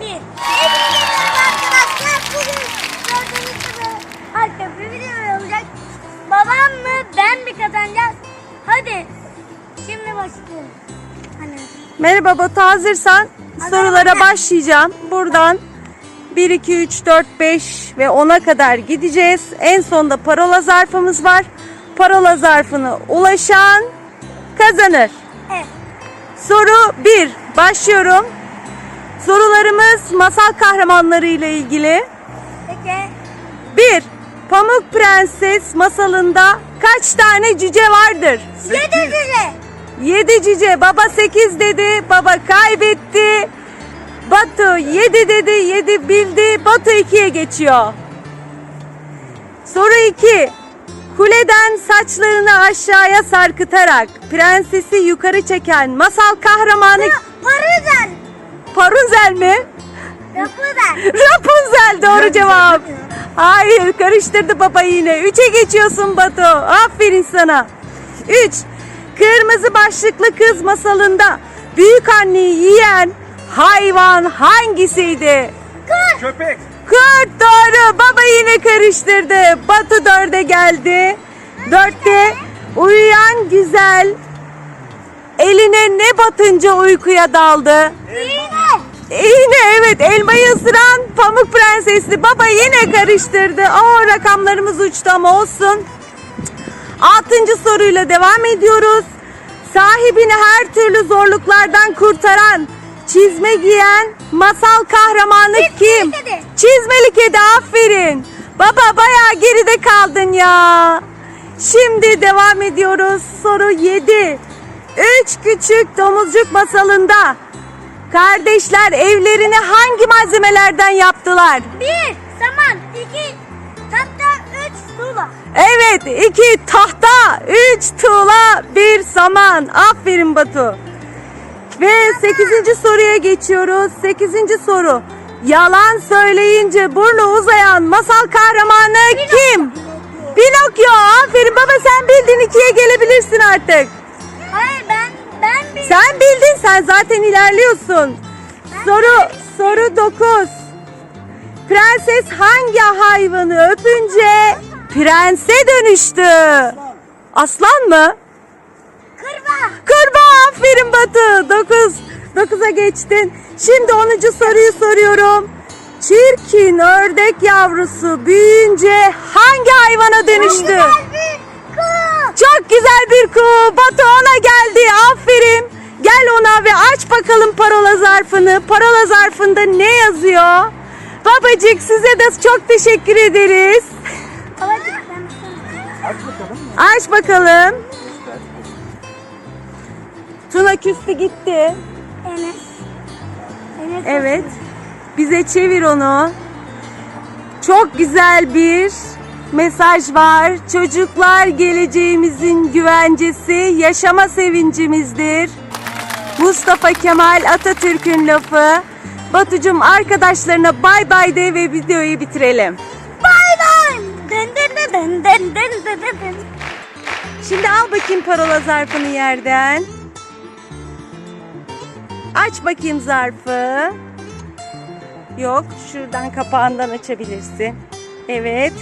Bir. Hepinize merhaba arkadaşlar. Bugün gördüğünüz gibi harika bir video olacak. Babam mı ben mi kazanacağız? Hadi. Şimdi başlıyoruz. Hani. Merhaba Batu hazırsan Hazırım sorulara anne. başlayacağım. Buradan 1, 2, 3, 4, 5 ve 10'a kadar gideceğiz. En sonda parola zarfımız var. Parola zarfına ulaşan kazanır. Evet. Soru 1. Başlıyorum. Sorularımız masal kahramanları ile ilgili. Peki. 1. Pamuk Prenses masalında kaç tane cüce vardır? Yedi cüce. 7 cüce. Baba 8 dedi. Baba kaybetti. Batu 7 dedi. 7 bildi. Batu 2'ye geçiyor. Soru 2. Kuleden saçlarını aşağıya sarkıtarak prensesi yukarı çeken masal kahramanı Paruzel. Parunzel mi? Rapunzel. Rapunzel doğru cevap. Hayır karıştırdı baba yine. 3'e geçiyorsun Batu. Aferin sana. 3. Kırmızı başlıklı kız masalında büyük anneyi yiyen hayvan hangisiydi? Köpek. Kurt doğru. Baba yine karıştırdı. Batu 4'e geldi. 4'te uyuyan güzel eline ne batınca uykuya daldı? İğne. Yine evet elmayı ısıran pamuk prensesli baba yine karıştırdı. Aa rakamlarımız uçtu ama olsun. Altıncı soruyla devam ediyoruz. Sahibini her türlü zorluklardan kurtaran, çizme giyen masal kahramanı kim? kedi. Çizmeli kedi aferin. Baba bayağı geride kaldın ya. Şimdi devam ediyoruz. Soru 7. Üç küçük domuzcuk masalında kardeşler evlerini hangi malzemelerden yaptılar? Bir. Saman. iki. Tahta. Üç. Tuğla. Evet, iki tahta, üç tuğla, bir saman. Aferin Batu. Ve sekizinci soruya geçiyoruz. Sekizinci soru. Yalan söyleyince burnu uzayan masal kahramanı kim? Pinokyo. Aferin baba sen bildin ikiye gelebilirsin artık. Ben ben. Sen bildin sen zaten ilerliyorsun. Soru soru 9. Prenses hangi hayvanı öpünce prense dönüştü? Aslan mı? Kırba. Kurbağa aferin Batu. 9. 9'a geçtin. Şimdi 10. soruyu soruyorum. Çirkin ördek yavrusu büyüyünce hangi hayvana dönüştü? Kuğu. Çok güzel bir kuğu. Batu ona geldi. Aferin. Gel ona ve aç bakalım parola zarfını. Parola zarfında ne yazıyor? Babacık size de çok teşekkür ederiz. Babacık ben sana- Aç bakalım. Aç bakalım. Tuna küstü gitti. Enes. Enes. Evet. Bize çevir onu. Çok güzel bir mesaj var. Çocuklar geleceğimizin güvencesi, yaşama sevincimizdir. Mustafa Kemal Atatürk'ün lafı. Batucum arkadaşlarına bay bay de ve videoyu bitirelim. Bay bay. Dın dın dın dın dın dın dın. Şimdi al bakayım parola zarfını yerden. Aç bakayım zarfı. Yok, şuradan kapağından açabilirsin. Evet.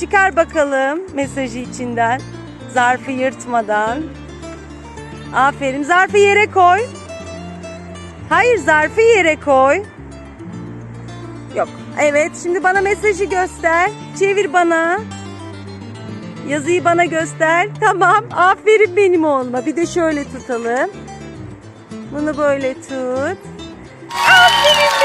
Çıkar bakalım mesajı içinden. Zarfı yırtmadan. Aferin. Zarfı yere koy. Hayır, zarfı yere koy. Yok. Evet, şimdi bana mesajı göster. Çevir bana. Yazıyı bana göster. Tamam. Aferin benim oğluma. Bir de şöyle tutalım. Bunu böyle tut. Aferin